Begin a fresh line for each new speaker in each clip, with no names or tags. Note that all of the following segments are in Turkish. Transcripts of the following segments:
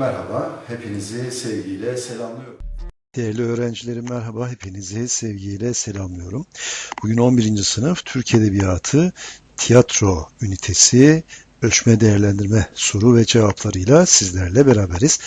Merhaba, hepinizi sevgiyle selamlıyorum.
Değerli öğrencilerim merhaba, hepinizi sevgiyle selamlıyorum. Bugün 11. sınıf Türk Edebiyatı Tiyatro Ünitesi ölçme değerlendirme soru ve cevaplarıyla sizlerle beraberiz.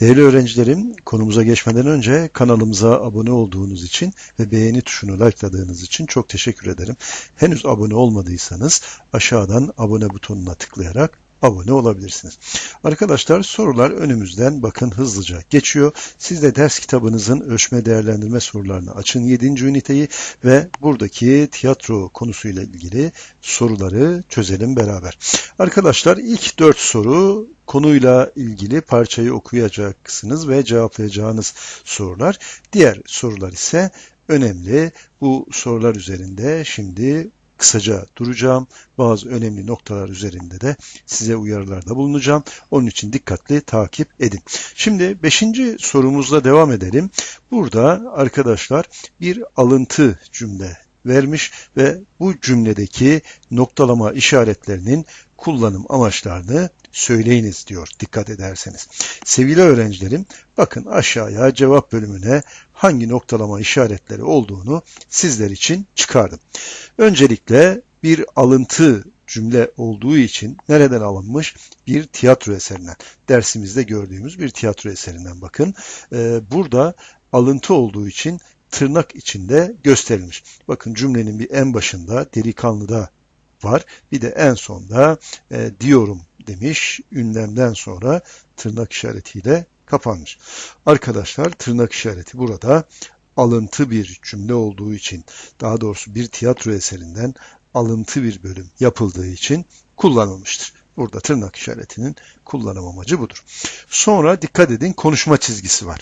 Değerli öğrencilerim, konumuza geçmeden önce kanalımıza abone olduğunuz için ve beğeni tuşunu likeladığınız için çok teşekkür ederim. Henüz abone olmadıysanız aşağıdan abone butonuna tıklayarak abone olabilirsiniz. Arkadaşlar sorular önümüzden bakın hızlıca geçiyor. Siz de ders kitabınızın ölçme değerlendirme sorularını açın 7. üniteyi ve buradaki tiyatro konusuyla ilgili soruları çözelim beraber. Arkadaşlar ilk 4 soru konuyla ilgili parçayı okuyacaksınız ve cevaplayacağınız sorular. Diğer sorular ise önemli. Bu sorular üzerinde şimdi kısaca duracağım. Bazı önemli noktalar üzerinde de size uyarılarda bulunacağım. Onun için dikkatli takip edin. Şimdi 5. sorumuzla devam edelim. Burada arkadaşlar bir alıntı cümle vermiş ve bu cümledeki noktalama işaretlerinin kullanım amaçlarını söyleyiniz diyor dikkat ederseniz. Sevgili öğrencilerim bakın aşağıya cevap bölümüne hangi noktalama işaretleri olduğunu sizler için çıkardım. Öncelikle bir alıntı cümle olduğu için nereden alınmış? Bir tiyatro eserinden. Dersimizde gördüğümüz bir tiyatro eserinden bakın. Ee, burada alıntı olduğu için tırnak içinde gösterilmiş. Bakın cümlenin bir en başında delikanlıda var. Bir de en sonda e, diyorum demiş. Ünlemden sonra tırnak işaretiyle kapanmış. Arkadaşlar tırnak işareti burada alıntı bir cümle olduğu için daha doğrusu bir tiyatro eserinden alıntı bir bölüm yapıldığı için kullanılmıştır. Burada tırnak işaretinin kullanım amacı budur. Sonra dikkat edin konuşma çizgisi var.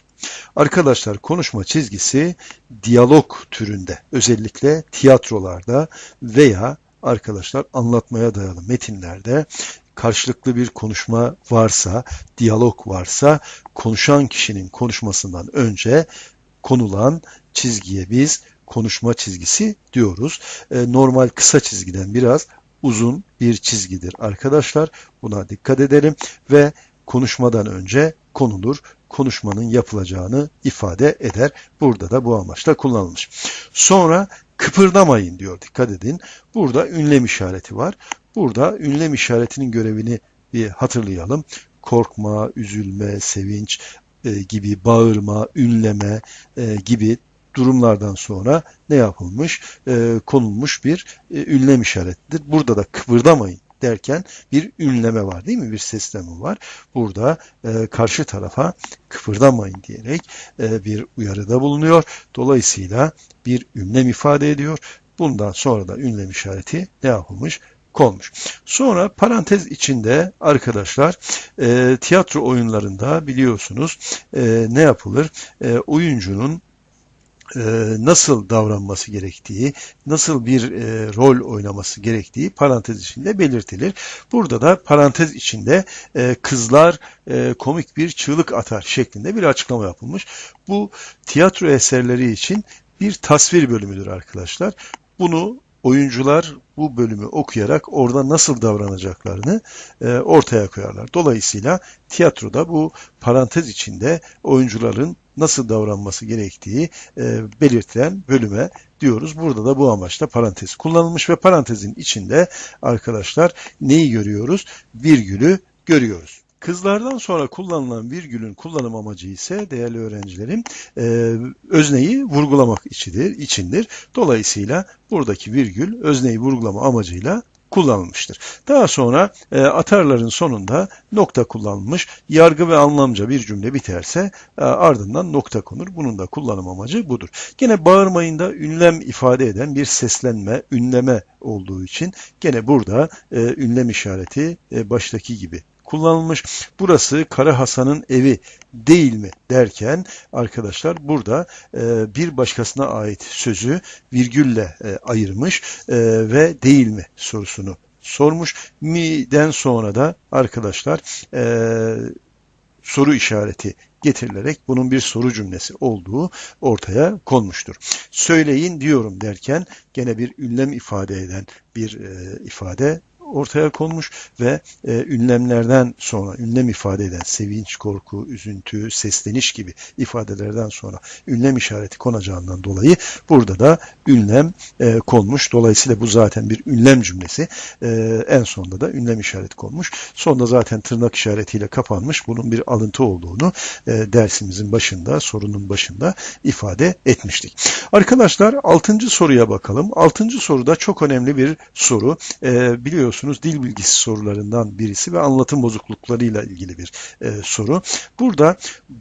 Arkadaşlar konuşma çizgisi diyalog türünde özellikle tiyatrolarda veya arkadaşlar anlatmaya dayalı metinlerde karşılıklı bir konuşma varsa, diyalog varsa konuşan kişinin konuşmasından önce konulan çizgiye biz konuşma çizgisi diyoruz. E, normal kısa çizgiden biraz uzun bir çizgidir arkadaşlar. Buna dikkat edelim ve konuşmadan önce konulur. Konuşmanın yapılacağını ifade eder. Burada da bu amaçla kullanılmış. Sonra kıpırdamayın diyor. Dikkat edin. Burada ünlem işareti var. Burada ünlem işaretinin görevini bir hatırlayalım. Korkma, üzülme, sevinç e, gibi bağırma, ünleme e, gibi durumlardan sonra ne yapılmış? E, konulmuş bir e, ünlem işaretidir. Burada da kıpırdamayın derken bir ünleme var değil mi? Bir sesleme var. Burada e, karşı tarafa kıpırdamayın diyerek e, bir uyarıda bulunuyor. Dolayısıyla bir ünlem ifade ediyor. Bundan sonra da ünlem işareti ne yapılmış? konmuş. Sonra parantez içinde arkadaşlar e, tiyatro oyunlarında biliyorsunuz e, ne yapılır? E, oyuncunun nasıl davranması gerektiği, nasıl bir e, rol oynaması gerektiği parantez içinde belirtilir. Burada da parantez içinde e, kızlar e, komik bir çığlık atar şeklinde bir açıklama yapılmış. Bu tiyatro eserleri için bir tasvir bölümüdür arkadaşlar. Bunu oyuncular bu bölümü okuyarak orada nasıl davranacaklarını e, ortaya koyarlar. Dolayısıyla tiyatroda bu parantez içinde oyuncuların nasıl davranması gerektiği e, belirtilen bölüme diyoruz. Burada da bu amaçla parantez kullanılmış ve parantezin içinde arkadaşlar neyi görüyoruz? Virgülü görüyoruz. Kızlardan sonra kullanılan virgülün kullanım amacı ise değerli öğrencilerim e, özneyi vurgulamak içindir, içindir. Dolayısıyla buradaki virgül özneyi vurgulama amacıyla kullanılmıştır. Daha sonra e, atarların sonunda nokta kullanılmış. Yargı ve anlamca bir cümle biterse e, ardından nokta konur. Bunun da kullanım amacı budur. Gene bağırmayında ünlem ifade eden bir seslenme, ünleme olduğu için gene burada e, ünlem işareti e, baştaki gibi kullanılmış. Burası Kara Hasan'ın evi değil mi derken arkadaşlar burada e, bir başkasına ait sözü virgülle e, ayırmış e, ve değil mi sorusunu sormuş. Mi'den sonra da arkadaşlar e, soru işareti getirilerek bunun bir soru cümlesi olduğu ortaya konmuştur. Söyleyin diyorum derken gene bir ünlem ifade eden bir e, ifade ortaya konmuş ve e, ünlemlerden sonra ünlem ifade eden sevinç, korku, üzüntü, sesleniş gibi ifadelerden sonra ünlem işareti konacağından dolayı burada da ünlem e, konmuş. Dolayısıyla bu zaten bir ünlem cümlesi. E, en sonunda da ünlem işareti konmuş. Sonda zaten tırnak işaretiyle kapanmış. Bunun bir alıntı olduğunu e, dersimizin başında, sorunun başında ifade etmiştik. Arkadaşlar 6. soruya bakalım. 6. soruda çok önemli bir soru. E, biliyorsunuz dil bilgisi sorularından birisi ve anlatım bozukluklarıyla ilgili bir e, soru. Burada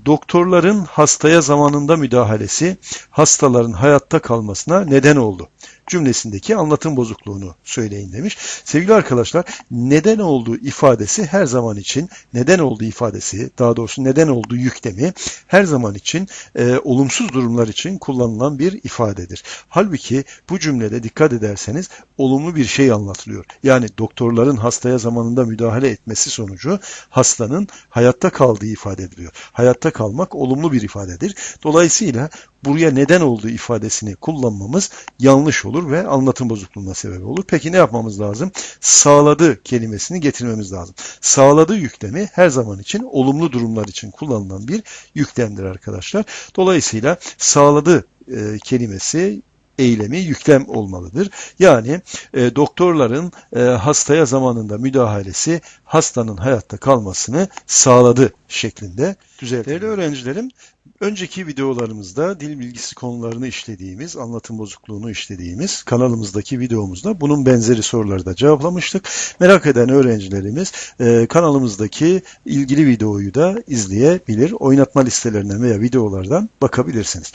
doktorların hastaya zamanında müdahalesi hastaların hayatta kalmasına neden oldu cümlesindeki anlatım bozukluğunu söyleyin demiş. Sevgili arkadaşlar neden olduğu ifadesi her zaman için neden olduğu ifadesi daha doğrusu neden olduğu yüklemi her zaman için e, olumsuz durumlar için kullanılan bir ifadedir. Halbuki bu cümlede dikkat ederseniz olumlu bir şey anlatılıyor. Yani doktorların hastaya zamanında müdahale etmesi sonucu hastanın hayatta kaldığı ifade ediliyor. Hayatta kalmak olumlu bir ifadedir. Dolayısıyla buraya neden olduğu ifadesini kullanmamız yanlış olur ve anlatım bozukluğuna sebep olur. Peki ne yapmamız lazım? Sağladı kelimesini getirmemiz lazım. Sağladı yüklemi her zaman için olumlu durumlar için kullanılan bir yüklemdir arkadaşlar. Dolayısıyla sağladı e, kelimesi eylemi yüklem olmalıdır. Yani e, doktorların e, hastaya zamanında müdahalesi hastanın hayatta kalmasını sağladı şeklinde düzeltilir. Değerli öğrencilerim, önceki videolarımızda dil bilgisi konularını işlediğimiz, anlatım bozukluğunu işlediğimiz kanalımızdaki videomuzda bunun benzeri soruları da cevaplamıştık. Merak eden öğrencilerimiz e, kanalımızdaki ilgili videoyu da izleyebilir. Oynatma listelerinden veya videolardan bakabilirsiniz.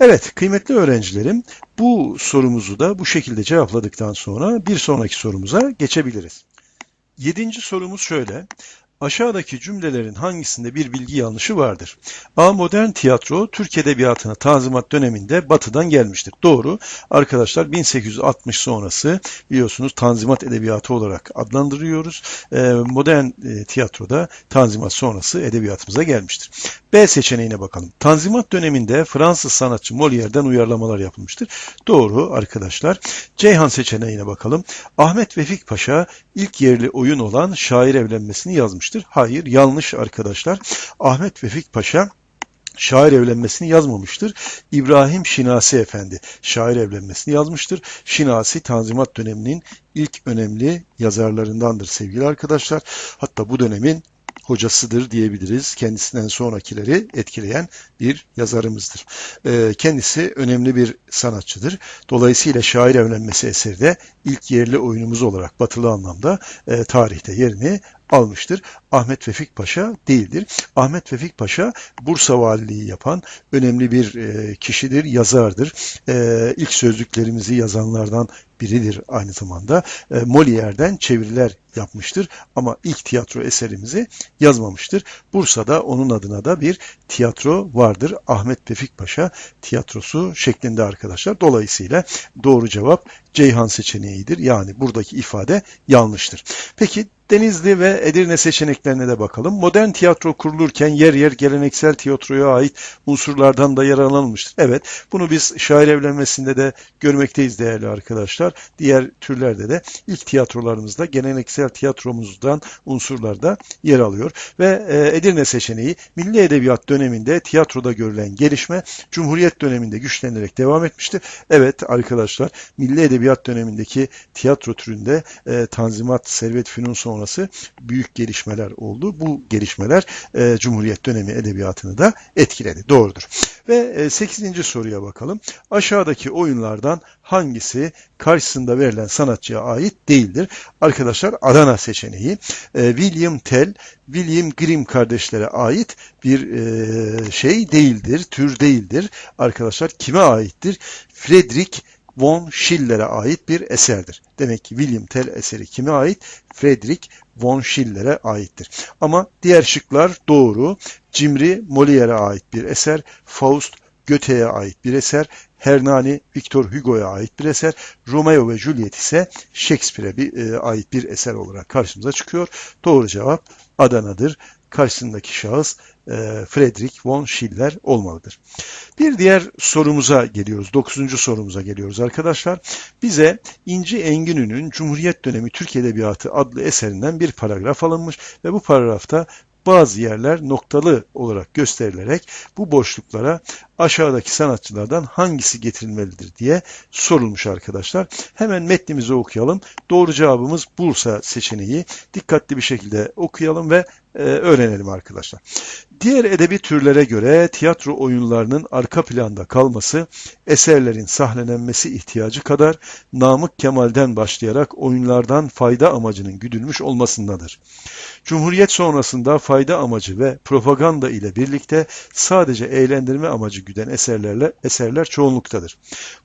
Evet kıymetli öğrencilerim bu sorumuzu da bu şekilde cevapladıktan sonra bir sonraki sorumuza geçebiliriz. Yedinci sorumuz şöyle. Aşağıdaki cümlelerin hangisinde bir bilgi yanlışı vardır? A. Modern tiyatro Türk Edebiyatı'na Tanzimat döneminde batıdan gelmiştir. Doğru. Arkadaşlar 1860 sonrası biliyorsunuz Tanzimat Edebiyatı olarak adlandırıyoruz. Ee, modern e, tiyatroda Tanzimat sonrası edebiyatımıza gelmiştir. B seçeneğine bakalım. Tanzimat döneminde Fransız sanatçı Molière'den uyarlamalar yapılmıştır. Doğru arkadaşlar. Ceyhan seçeneğine bakalım. Ahmet Vefik Paşa ilk yerli oyun olan şair evlenmesini yazmıştır. Hayır yanlış arkadaşlar. Ahmet Vefik Paşa şair evlenmesini yazmamıştır. İbrahim Şinasi Efendi şair evlenmesini yazmıştır. Şinasi Tanzimat döneminin ilk önemli yazarlarındandır sevgili arkadaşlar. Hatta bu dönemin hocasıdır diyebiliriz. Kendisinden sonrakileri etkileyen bir yazarımızdır. Ee, kendisi önemli bir sanatçıdır. Dolayısıyla şair evlenmesi eseri de ilk yerli oyunumuz olarak batılı anlamda e, tarihte yerini almıştır. Ahmet Vefik Paşa değildir. Ahmet Vefik Paşa Bursa valiliği yapan önemli bir e, kişidir, yazardır. E, ilk sözlüklerimizi yazanlardan biridir aynı zamanda. E, Molière'den çeviriler yapmıştır ama ilk tiyatro eserimizi yazmamıştır. Bursa'da onun adına da bir tiyatro vardır. Ahmet Vefik Paşa tiyatrosu şeklinde arkadaşlar. Dolayısıyla doğru cevap Ceyhan seçeneğidir. Yani buradaki ifade yanlıştır. Peki Denizli ve Edirne seçeneklerine de bakalım. Modern tiyatro kurulurken yer yer geleneksel tiyatroya ait unsurlardan da yararlanılmıştır. Evet, bunu biz şair evlenmesinde de görmekteyiz değerli arkadaşlar. Diğer türlerde de ilk tiyatrolarımızda geleneksel tiyatromuzdan unsurlar da yer alıyor. Ve e, Edirne seçeneği milli edebiyat döneminde tiyatroda görülen gelişme Cumhuriyet döneminde güçlenerek devam etmiştir. Evet arkadaşlar, milli edebiyat dönemindeki tiyatro türünde e, Tanzimat, Servet Fünun sonrası büyük gelişmeler oldu. Bu gelişmeler e, Cumhuriyet dönemi edebiyatını da etkiledi. Doğrudur. Ve e, 8. soruya bakalım. Aşağıdaki oyunlardan hangisi karşısında verilen sanatçıya ait değildir? Arkadaşlar Adana seçeneği e, William Tell, William Grimm kardeşlere ait bir e, şey değildir, tür değildir. Arkadaşlar kime aittir? Friedrich von Schiller'e ait bir eserdir. Demek ki William Tell eseri kime ait? Friedrich von Schiller'e aittir. Ama diğer şıklar doğru. Cimri Molière'e ait bir eser. Faust Goethe'ye ait bir eser. Hernani Victor Hugo'ya ait bir eser. Romeo ve Juliet ise Shakespeare'e bir, e, ait bir eser olarak karşımıza çıkıyor. Doğru cevap Adana'dır karşısındaki şahıs e, Friedrich von Schiller olmalıdır. Bir diğer sorumuza geliyoruz. Dokuzuncu sorumuza geliyoruz arkadaşlar. Bize İnci Enginü'nün Cumhuriyet Dönemi Türk Edebiyatı adlı eserinden bir paragraf alınmış ve bu paragrafta bazı yerler noktalı olarak gösterilerek bu boşluklara aşağıdaki sanatçılardan hangisi getirilmelidir diye sorulmuş arkadaşlar. Hemen metnimizi okuyalım. Doğru cevabımız Bursa seçeneği. Dikkatli bir şekilde okuyalım ve e, öğrenelim arkadaşlar. Diğer edebi türlere göre tiyatro oyunlarının arka planda kalması, eserlerin sahnelenmesi ihtiyacı kadar Namık Kemal'den başlayarak oyunlardan fayda amacının güdülmüş olmasındadır. Cumhuriyet sonrasında fayda amacı ve propaganda ile birlikte sadece eğlendirme amacı güden eserlerle eserler çoğunluktadır.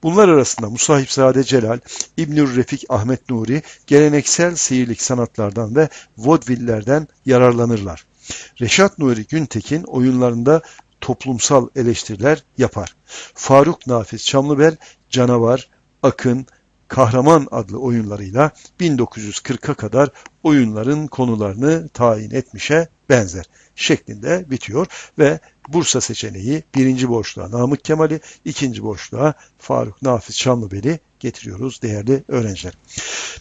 Bunlar arasında Musahipzade Celal, İbnül Refik Ahmet Nuri geleneksel seyirlik sanatlardan ve vodvillerden yararlanırlar. Reşat Nuri Güntekin oyunlarında toplumsal eleştiriler yapar. Faruk Nafiz Çamlıbel Canavar, Akın, Kahraman adlı oyunlarıyla 1940'a kadar oyunların konularını tayin etmişe benzer şeklinde bitiyor ve Bursa seçeneği birinci boşluğa Namık Kemal'i, ikinci boşluğa Faruk Nafiz Çamlıbel'i getiriyoruz değerli öğrenciler.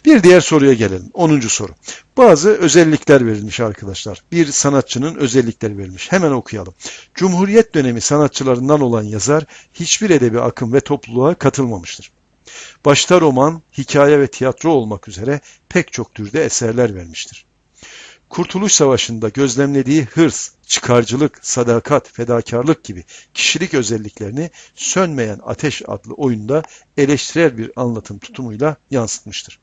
Bir diğer soruya gelelim. 10. soru. Bazı özellikler verilmiş arkadaşlar. Bir sanatçının özellikleri verilmiş. Hemen okuyalım. Cumhuriyet dönemi sanatçılarından olan yazar hiçbir edebi akım ve topluluğa katılmamıştır. Başta roman, hikaye ve tiyatro olmak üzere pek çok türde eserler vermiştir. Kurtuluş Savaşı'nda gözlemlediği hırs, çıkarcılık, sadakat, fedakarlık gibi kişilik özelliklerini Sönmeyen Ateş adlı oyunda eleştirel bir anlatım tutumuyla yansıtmıştır.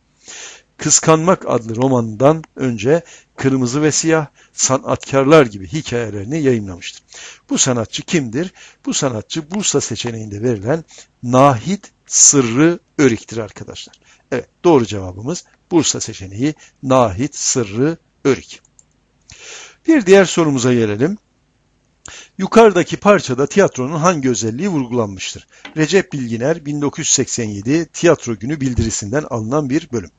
Kıskanmak adlı romanından önce Kırmızı ve Siyah, Sanatkarlar gibi hikayelerini yayımlamıştır. Bu sanatçı kimdir? Bu sanatçı Bursa seçeneğinde verilen Nahit Sırrı Örik'tir arkadaşlar. Evet doğru cevabımız Bursa seçeneği Nahit Sırrı Örik. Bir diğer sorumuza gelelim. Yukarıdaki parçada tiyatronun hangi özelliği vurgulanmıştır? Recep Bilginer 1987 Tiyatro Günü bildirisinden alınan bir bölüm.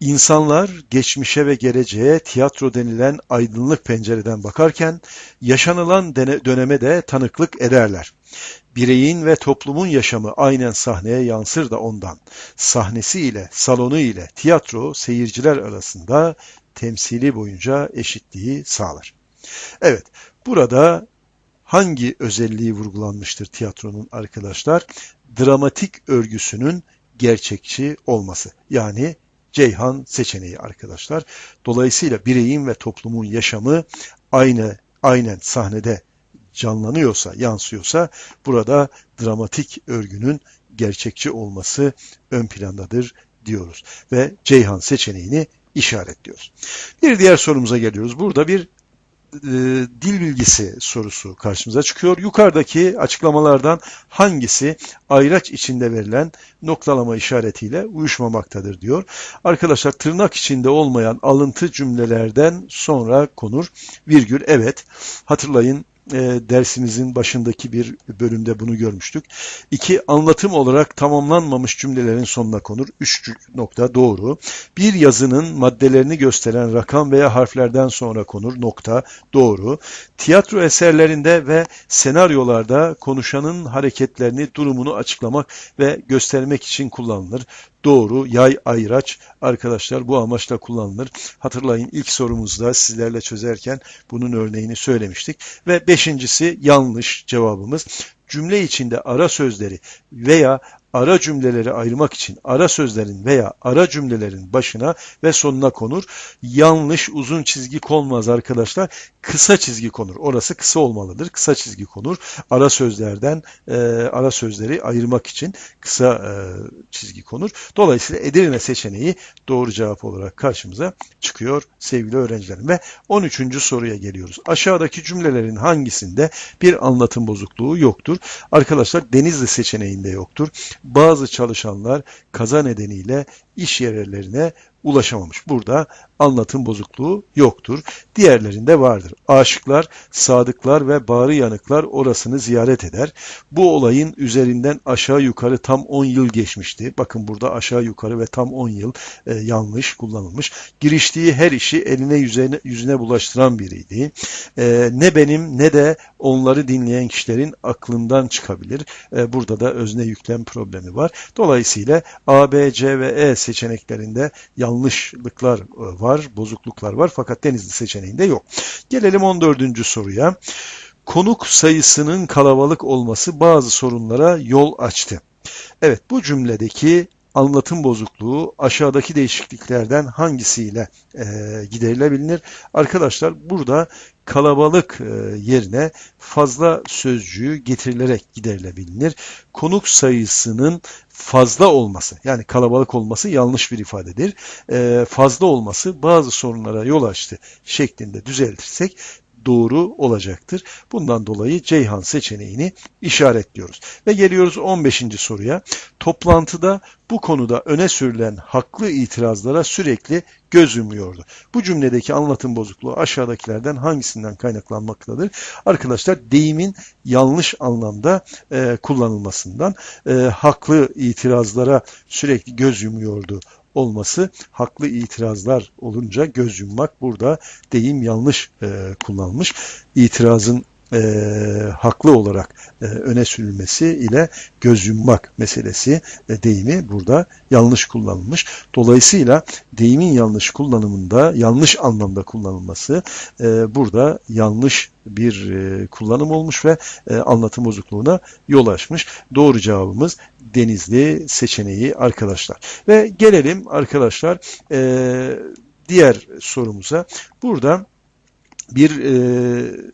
İnsanlar geçmişe ve geleceğe tiyatro denilen aydınlık pencereden bakarken yaşanılan döneme de tanıklık ederler. Bireyin ve toplumun yaşamı aynen sahneye yansır da ondan. Sahnesi ile, salonu ile tiyatro seyirciler arasında temsili boyunca eşitliği sağlar. Evet, burada hangi özelliği vurgulanmıştır tiyatronun arkadaşlar? Dramatik örgüsünün gerçekçi olması. Yani Ceyhan seçeneği arkadaşlar. Dolayısıyla bireyin ve toplumun yaşamı aynı aynen sahnede canlanıyorsa, yansıyorsa burada dramatik örgünün gerçekçi olması ön plandadır diyoruz ve Ceyhan seçeneğini işaretliyoruz. Bir diğer sorumuza geliyoruz. Burada bir e, dil bilgisi sorusu karşımıza çıkıyor. Yukarıdaki açıklamalardan hangisi ayraç içinde verilen noktalama işaretiyle uyuşmamaktadır diyor. Arkadaşlar tırnak içinde olmayan alıntı cümlelerden sonra konur. Virgül evet hatırlayın e, dersimizin başındaki bir bölümde bunu görmüştük. İki, anlatım olarak tamamlanmamış cümlelerin sonuna konur. Üç nokta doğru. Bir yazının maddelerini gösteren rakam veya harflerden sonra konur. Nokta doğru. Tiyatro eserlerinde ve senaryolarda konuşanın hareketlerini, durumunu açıklamak ve göstermek için kullanılır. Doğru, yay, ayraç arkadaşlar bu amaçla kullanılır. Hatırlayın ilk sorumuzda sizlerle çözerken bunun örneğini söylemiştik. Ve beşincisi yanlış cevabımız. Cümle içinde ara sözleri veya ara cümleleri ayırmak için ara sözlerin veya ara cümlelerin başına ve sonuna konur. Yanlış uzun çizgi konmaz arkadaşlar. Kısa çizgi konur. Orası kısa olmalıdır. Kısa çizgi konur. Ara sözlerden e, ara sözleri ayırmak için kısa e, çizgi konur. Dolayısıyla Edirne seçeneği doğru cevap olarak karşımıza çıkıyor sevgili öğrencilerim. Ve 13. soruya geliyoruz. Aşağıdaki cümlelerin hangisinde bir anlatım bozukluğu yoktur? Arkadaşlar Denizli seçeneğinde yoktur bazı çalışanlar kaza nedeniyle iş yerlerine ulaşamamış. Burada anlatım bozukluğu yoktur. Diğerlerinde vardır. Aşıklar, sadıklar ve bağrı yanıklar orasını ziyaret eder. Bu olayın üzerinden aşağı yukarı tam 10 yıl geçmişti. Bakın burada aşağı yukarı ve tam 10 yıl e, yanlış kullanılmış. Giriştiği her işi eline yüzüne, yüzüne bulaştıran biriydi. E, ne benim ne de onları dinleyen kişilerin aklından çıkabilir. E, burada da özne yüklem problemi var. Dolayısıyla A, B, C ve E seçeneklerinde yanlışlıklar e, var, bozukluklar var fakat Denizli seçeneğinde yok. Gelelim 14. soruya. Konuk sayısının kalabalık olması bazı sorunlara yol açtı. Evet bu cümledeki anlatım bozukluğu aşağıdaki değişikliklerden hangisiyle e, giderilebilir? Arkadaşlar burada kalabalık e, yerine fazla sözcüğü getirilerek giderilebilir. Konuk sayısının fazla olması yani kalabalık olması yanlış bir ifadedir. E, fazla olması bazı sorunlara yol açtı şeklinde düzeltirsek doğru olacaktır. Bundan dolayı Ceyhan seçeneğini işaretliyoruz. Ve geliyoruz 15. soruya. Toplantıda bu konuda öne sürülen haklı itirazlara sürekli göz yumuyordu. Bu cümledeki anlatım bozukluğu aşağıdakilerden hangisinden kaynaklanmaktadır? Arkadaşlar deyimin yanlış anlamda e, kullanılmasından e, haklı itirazlara sürekli göz yumuyordu olması haklı itirazlar olunca göz yummak burada deyim yanlış e, kullanılmış. İtirazın e, haklı olarak e, öne sürülmesi ile göz yummak meselesi e, deyimi burada yanlış kullanılmış. Dolayısıyla deyimin yanlış kullanımında, yanlış anlamda kullanılması e, burada yanlış bir e, kullanım olmuş ve e, anlatım bozukluğuna yol açmış. Doğru cevabımız Denizli seçeneği arkadaşlar. Ve gelelim arkadaşlar e, diğer sorumuza. Burada bir e,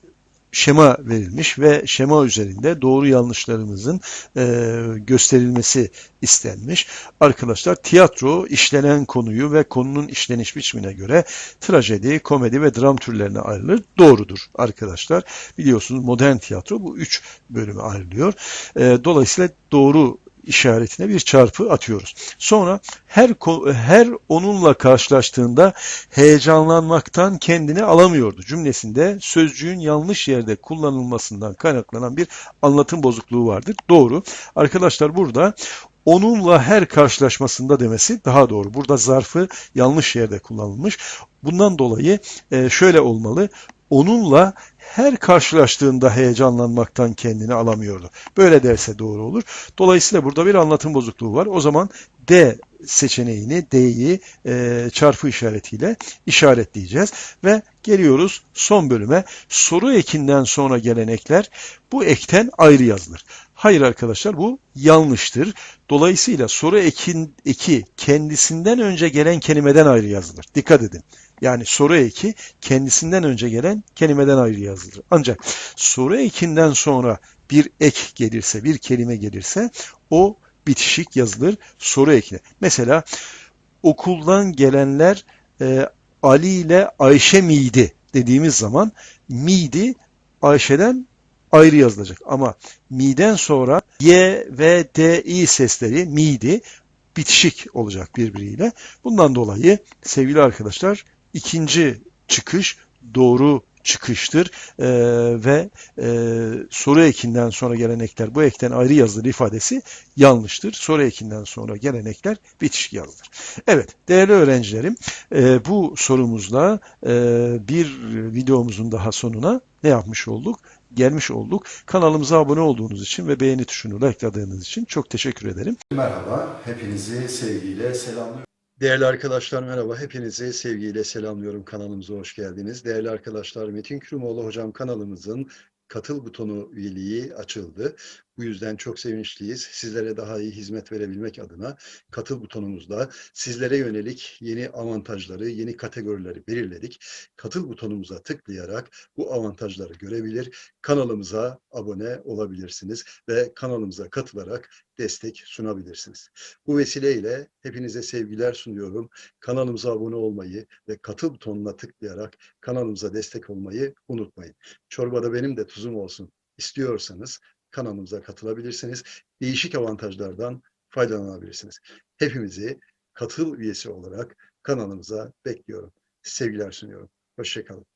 şema verilmiş ve şema üzerinde doğru yanlışlarımızın e, gösterilmesi istenmiş. Arkadaşlar tiyatro işlenen konuyu ve konunun işleniş biçimine göre trajedi, komedi ve dram türlerine ayrılır. Doğrudur arkadaşlar. Biliyorsunuz modern tiyatro bu üç bölüme ayrılıyor. E, dolayısıyla doğru işaretine bir çarpı atıyoruz. Sonra her her onunla karşılaştığında heyecanlanmaktan kendini alamıyordu cümlesinde sözcüğün yanlış yerde kullanılmasından kaynaklanan bir anlatım bozukluğu vardır. Doğru. Arkadaşlar burada onunla her karşılaşmasında demesi daha doğru. Burada zarfı yanlış yerde kullanılmış. Bundan dolayı e, şöyle olmalı. Onunla her karşılaştığında heyecanlanmaktan kendini alamıyordu. Böyle derse doğru olur. Dolayısıyla burada bir anlatım bozukluğu var. O zaman D seçeneğini D'yi e, çarpı işaretiyle işaretleyeceğiz ve geliyoruz son bölüme. Soru ekinden sonra gelen ekler bu ekten ayrı yazılır. Hayır arkadaşlar bu yanlıştır. Dolayısıyla soru ekin, eki kendisinden önce gelen kelimeden ayrı yazılır. Dikkat edin. Yani soru eki kendisinden önce gelen kelimeden ayrı yazılır. Ancak soru ekinden sonra bir ek gelirse, bir kelime gelirse o bitişik yazılır soru ekine. Mesela okuldan gelenler e, Ali ile Ayşe miydi dediğimiz zaman miydi Ayşe'den ayrı yazılacak. Ama mi'den sonra y ve d i sesleri miydi bitişik olacak birbiriyle. Bundan dolayı sevgili arkadaşlar ikinci çıkış doğru çıkıştır ee, ve e, soru ekinden sonra gelen ekler bu ekten ayrı yazılır ifadesi yanlıştır. Soru ekinden sonra gelen ekler bitişik yazılır. Evet değerli öğrencilerim e, bu sorumuzla e, bir videomuzun daha sonuna ne yapmış olduk? Gelmiş olduk. Kanalımıza abone olduğunuz için ve beğeni tuşunu likeladığınız için çok teşekkür ederim.
Merhaba, hepinizi sevgiyle selamlıyorum.
Değerli arkadaşlar merhaba. Hepinizi sevgiyle selamlıyorum. Kanalımıza hoş geldiniz. Değerli arkadaşlar Metin Kürümoğlu hocam kanalımızın katıl butonu üyeliği açıldı. Bu yüzden çok sevinçliyiz. Sizlere daha iyi hizmet verebilmek adına katıl butonumuzda sizlere yönelik yeni avantajları, yeni kategorileri belirledik. Katıl butonumuza tıklayarak bu avantajları görebilir, kanalımıza abone olabilirsiniz ve kanalımıza katılarak destek sunabilirsiniz. Bu vesileyle hepinize sevgiler sunuyorum. Kanalımıza abone olmayı ve katıl butonuna tıklayarak kanalımıza destek olmayı unutmayın. Çorbada benim de tuzum olsun istiyorsanız kanalımıza katılabilirsiniz. Değişik avantajlardan faydalanabilirsiniz. Hepimizi katıl üyesi olarak kanalımıza bekliyorum. sevgiler sunuyorum. Hoşçakalın.